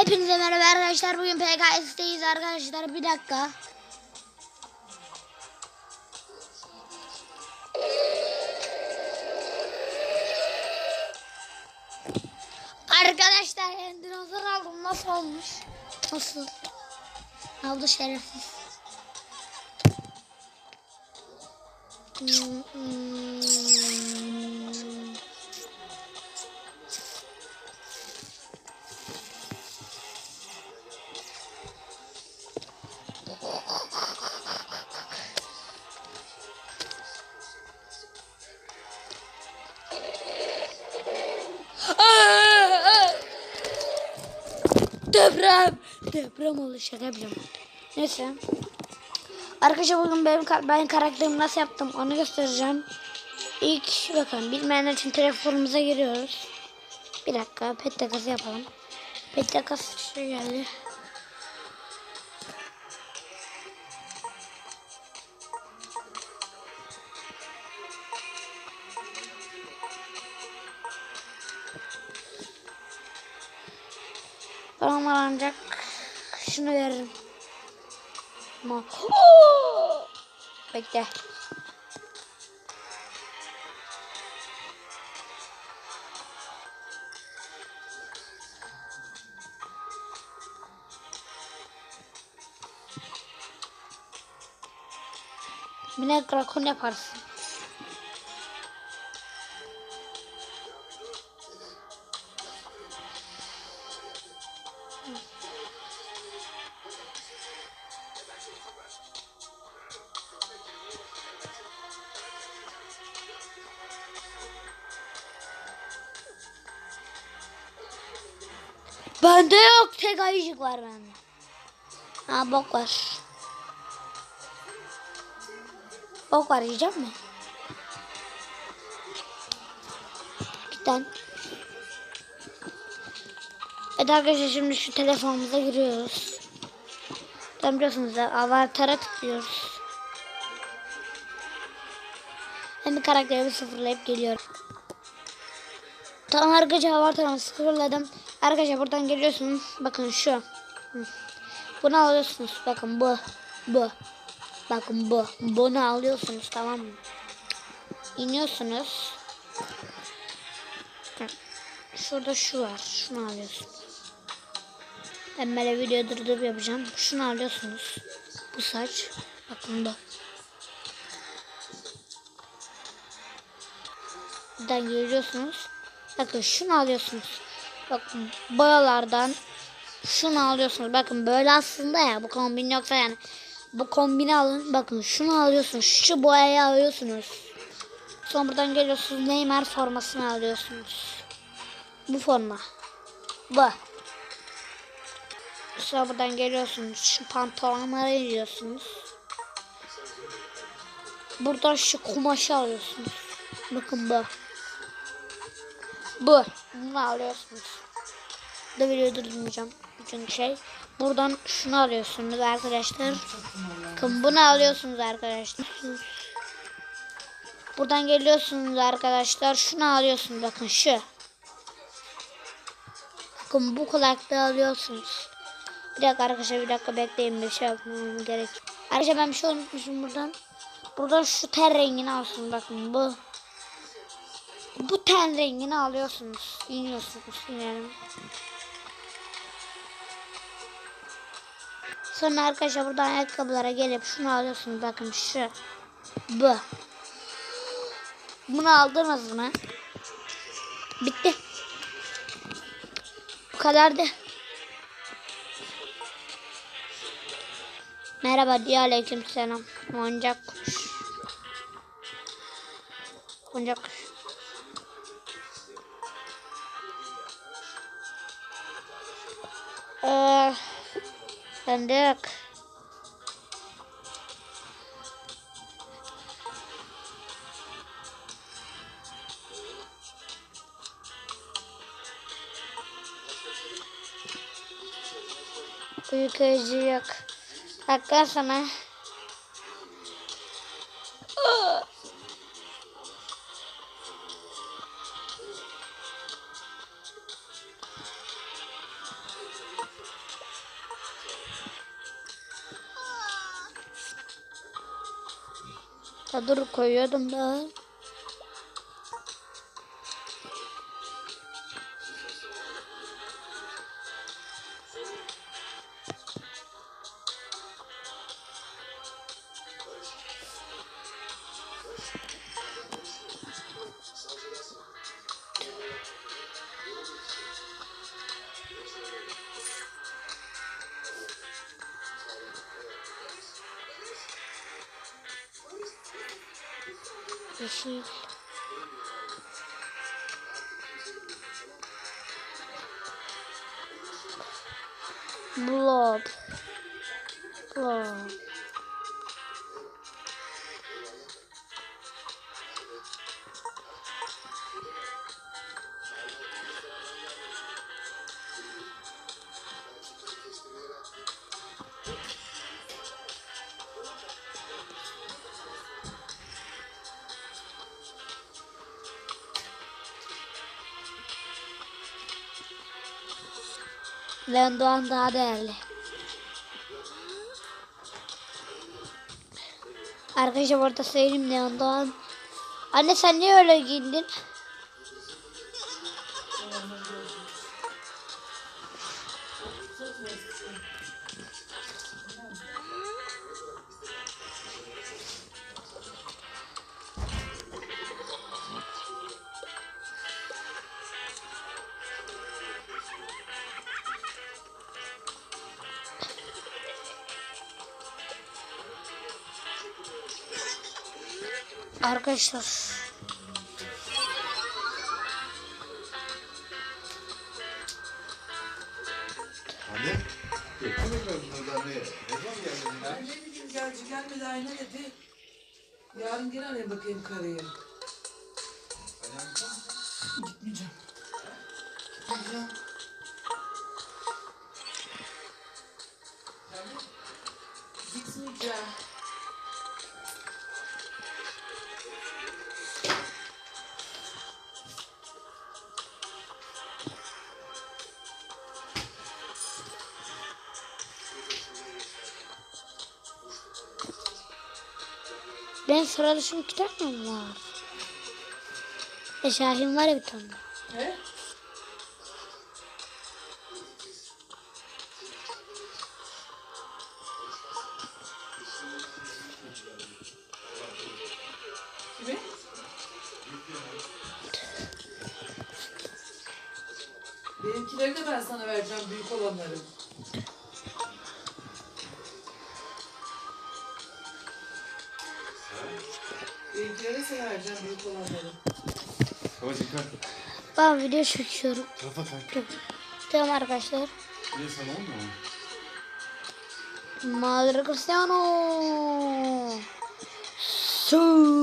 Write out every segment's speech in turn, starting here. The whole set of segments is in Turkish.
Hepinize merhaba arkadaşlar. Bugün PKS'teyiz arkadaşlar. Bir dakika. Arkadaşlar ben dinozor aldım. Nasıl olmuş? Nasıl? Aldı şerefsiz. Hmm, hmm. Deprem. Oldu şaka yapacağım. Neyse. Arkadaşlar bugün benim ben karakterimi nasıl yaptım onu göstereceğim. İlk bakın bilmeyenler için telefonumuza giriyoruz. Bir dakika pet takası yapalım. Pet takası şey geldi. Bana ancak şunu veririm. Ama bekle. Minek rakun yaparsın. Bende yok. Tek ayıcık var bende. Ha bok var. Bok var yiyecek mi? Bir tane. Evet arkadaşlar şimdi şu telefonumuza giriyoruz. Tam biliyorsunuz ya avatara tıklıyoruz. Ben karakterimi sıfırlayıp geliyorum. Tamam arkadaşlar avatarımı sıfırladım. Arkadaşlar buradan geliyorsunuz. Bakın şu. Bunu alıyorsunuz. Bakın bu. Bu. Bakın bu. Bunu alıyorsunuz tamam mı? İniyorsunuz. Şurada şu var. Şunu alıyorsunuz. Ben böyle video durdurup yapacağım. Şunu alıyorsunuz. Bu saç. Bakın bu. Buradan geliyorsunuz. Bakın şunu alıyorsunuz. Bakın boyalardan şunu alıyorsunuz. Bakın böyle aslında ya bu kombin yoksa yani bu kombini alın. Bakın şunu alıyorsunuz. Şu boyayı alıyorsunuz. Sonra buradan geliyorsunuz. Neymar formasını alıyorsunuz. Bu forma. Bu. Sonra buradan geliyorsunuz. Şu pantolonları giyiyorsunuz. Buradan şu kumaşı alıyorsunuz. Bakın bu. Bu. Bunu alıyorsunuz. Da video durdurmayacağım. Çünkü şey. Buradan şunu alıyorsunuz arkadaşlar. Bakın bunu alıyorsunuz arkadaşlar. Buradan geliyorsunuz arkadaşlar. Şunu alıyorsunuz. Bakın şu. Bakın bu kulaklığı alıyorsunuz. Bir dakika arkadaşlar bir dakika bekleyin bir şey yapmam gerek. Arkadaşlar ben bir şey unutmuşum buradan. Buradan şu ter rengini alsın bakın bu. Bu ten rengini alıyorsunuz. İniyorsunuz. İnelim. Sonra arkadaşlar buradan ayakkabılara gelip şunu alıyorsunuz. Bakın şu. Bu. Bunu aldınız mı? Bitti. Bu kadardı. Merhaba diye aleyküm selam. Oyuncak kuş. Oyuncak kuş. Sandık. Uyku yok. Hakikaten sana. Ya dur koyuyordum da. Yeşil. Blood. Blood. Leon Doğan daha değerli. Arkadaşlar orada söyleyeyim Leon Doğan. Anne sen niye öyle giyindin? Geldin ya? Ben ne bileyim gelci gelmedi ayna dedi. Yarın gene arayayım bakayım karıyı. Ben sıra dışı bir kitap mı var? E Şahin var ya bir tane. He? Sana vereceğim büyük olanları. Baba dikkat. Ben video çekiyorum. Tarafa kay. Dur. Tamam arkadaşlar. Ne sana olmuyor mu? Madre Cristiano. Su.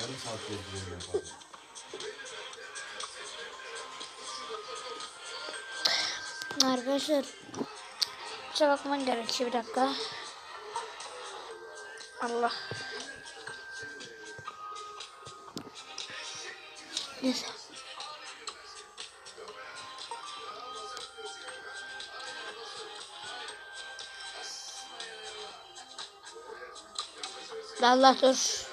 Yarım saat bekliyorum. Arkadaşlar. Kusura bakman gerekiyor bir dakika. Allah. Neyse. Allah dur.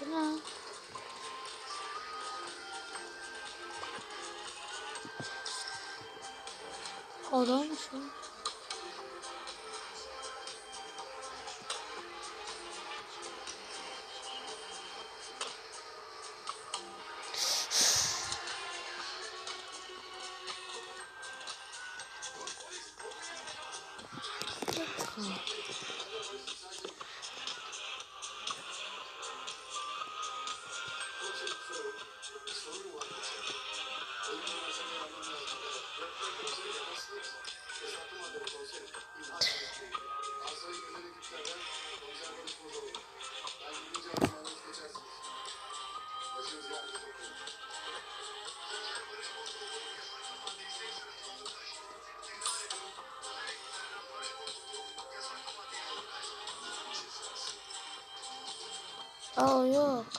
Bu ne? Adammış o. Oh yok.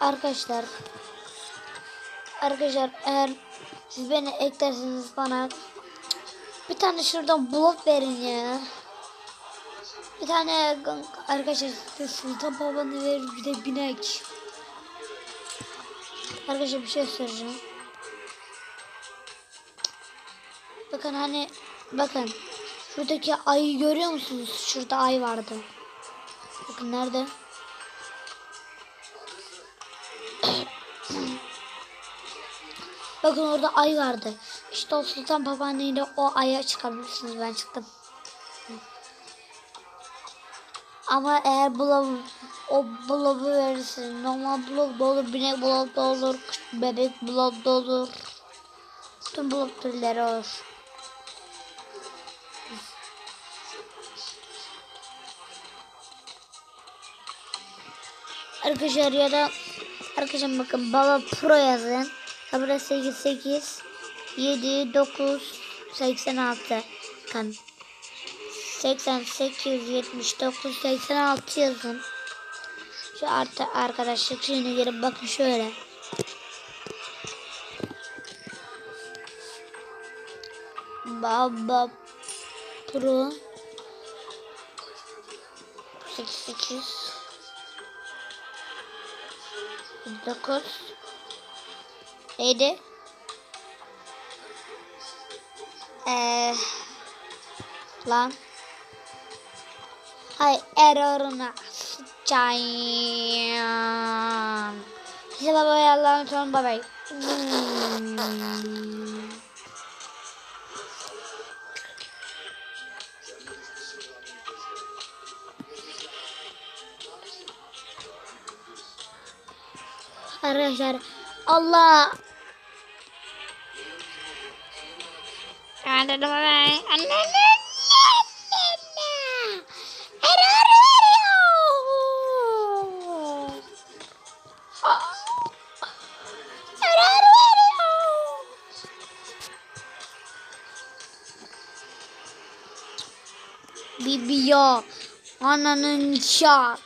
Arkadaşlar Arkadaşlar eğer siz beni eklerseniz bana bir tane şuradan blok verin ya. Bir tane arkadaşlar Sultan Baba'nı verir bir de binek. Arkadaşlar bir şey söyleyeceğim. Bakın hani bakın şuradaki ayı görüyor musunuz? Şurada ay vardı. Bakın nerede? Bakın orada ay vardı. İşte o Sultan babaanneyle o aya çıkabilirsiniz. Ben çıktım. Ama eğer blob, o blobu verirsiniz. Normal blob da olur, binek blob da olur, bebek blob da olur. Tüm blob türleri olur. Arkadaşlar ya da arkadaşlar bakın baba pro yazın. Sabra 88 7 9 86 kan. 88 79 86 yazın. Şu artı arkadaşlık şeyine girip bakın şöyle. Baba Pro. 88 9 Neydi? Eee lan. Hay error'una sıçayım. Size babaya Allah'ın son babay. Arkadaşlar Allah Anne anne anne Bibiyo ananın şak